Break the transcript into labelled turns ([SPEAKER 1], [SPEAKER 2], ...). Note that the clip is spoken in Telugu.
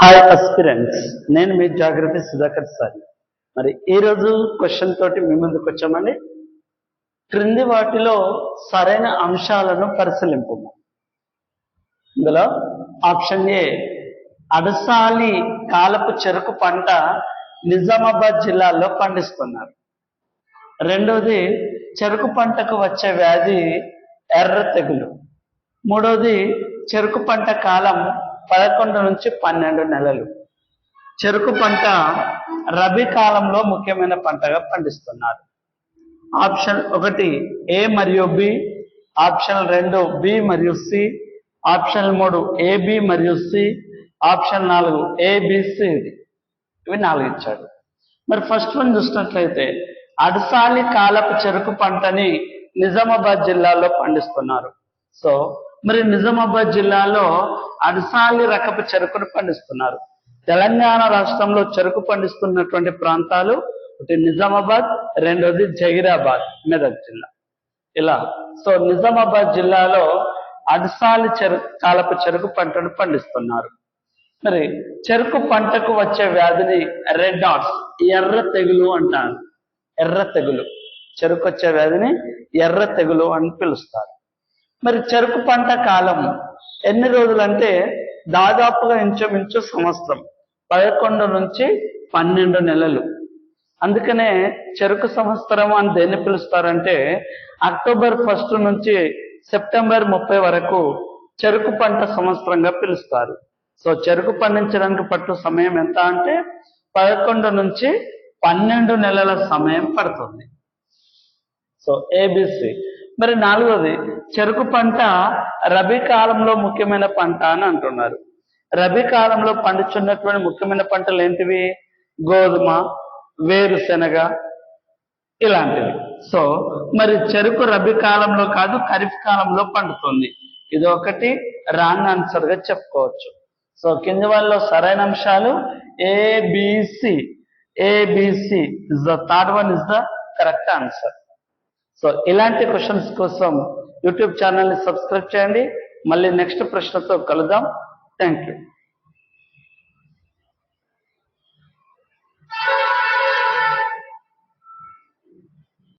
[SPEAKER 1] హాయ్ అస్పిరెంట్స్ నేను మీ జాగ్రత్త సుధాకర్ సార్. మరి ఈరోజు క్వశ్చన్ తోటి మీ ముందుకు వచ్చామండి. క్రింది వాటిలో సరైన అంశాలను పరిశీలింపు ఇందులో ఆప్షన్ ఏ అడసాలి కాలపు చెరుకు పంట నిజామాబాద్ జిల్లాలో పండిస్తున్నారు. రెండవది చెరుకు పంటకు వచ్చే వ్యాధి ఎర్ర తెగులు. మూడవది చెరుకు పంట కాలం పదకొండు నుంచి పన్నెండు నెలలు. చెరుకు పంట రబీ కాలంలో ముఖ్యమైన పంటగా పండిస్తున్నారు. ఆప్షన్ ఒకటి ఏ మరియు బి ఆప్షన్ రెండు బి మరియు సి ఆప్షన్ మూడు ఏబి మరియు సి ఆప్షన్ నాలుగు ఏబిసి ఇవి నాలుగు ఇచ్చాడు. మరి ఫస్ట్ వన్ చూసినట్లయితే అడసాలి కాలపు చెరుకు పంటని నిజామాబాద్ జిల్లాలో పండిస్తున్నారు. సో మరి నిజామాబాద్ జిల్లాలో అడసాలి రకపు చెరుకును పండిస్తున్నారు. తెలంగాణ రాష్ట్రంలో చెరుకు పండిస్తున్నటువంటి ప్రాంతాలు ఒకటి నిజామాబాద్ రెండోది జహీరాబాద్ మెదక్ జిల్లా. ఇలా సో నిజామాబాద్ జిల్లాలో అడసాలి చెరుకు కాలపు చెరుకు పంటను పండిస్తున్నారు. మరి చెరుకు పంటకు వచ్చే వ్యాధిని రెడ్ డాట్స్ ఎర్ర తెగులు అంటారు. ఎర్ర తెగులు. చెరుకు వచ్చే వ్యాధిని ఎర్ర తెగులు అని పిలుస్తారు. మరి చెరుకు పంట కాలం ఎన్ని రోజులంటే దాదాపుగా ఇంచుమించు సంవత్సరం. పదకొండు నుంచి పన్నెండు నెలలు. అందుకనే చెరుకు సంవత్సరం అని దేన్ని పిలుస్తారంటే అక్టోబర్ ఫస్ట్ నుంచి సెప్టెంబర్ ముప్పై వరకు చెరుకు పంట సంవత్సరంగా పిలుస్తారు. సో చెరుకు పండించడానికి పట్టు సమయం ఎంత అంటే పదకొండు నుంచి పన్నెండు నెలల సమయం పడుతుంది. సో ఏబిసి మరి నాలుగోది చెరుకు పంట రబీ కాలంలో ముఖ్యమైన పంట అని అంటున్నారు. రబీ కాలంలో పండుచున్నటువంటి ముఖ్యమైన పంటలు ఏంటివి? గోధుమ వేరుశెనగ ఇలాంటివి. సో మరి చెరుకు రబీ కాలంలో కాదు ఖరీఫ్ కాలంలో పండుతుంది. ఇది ఒకటి రాంగ్ ఆన్సర్గా చెప్పుకోవచ్చు. సో కింది వాళ్ళలో సరైన అంశాలు A B C A B C is the third one is the correct answer so ఇలాంటి క్వశ్చన్స్ కోసం యూట్యూబ్ ఛానల్ని సబ్స్క్రైబ్ చేయండి. మళ్ళీ నెక్స్ట్ ప్రశ్నతో కలుద్దాం. Thank you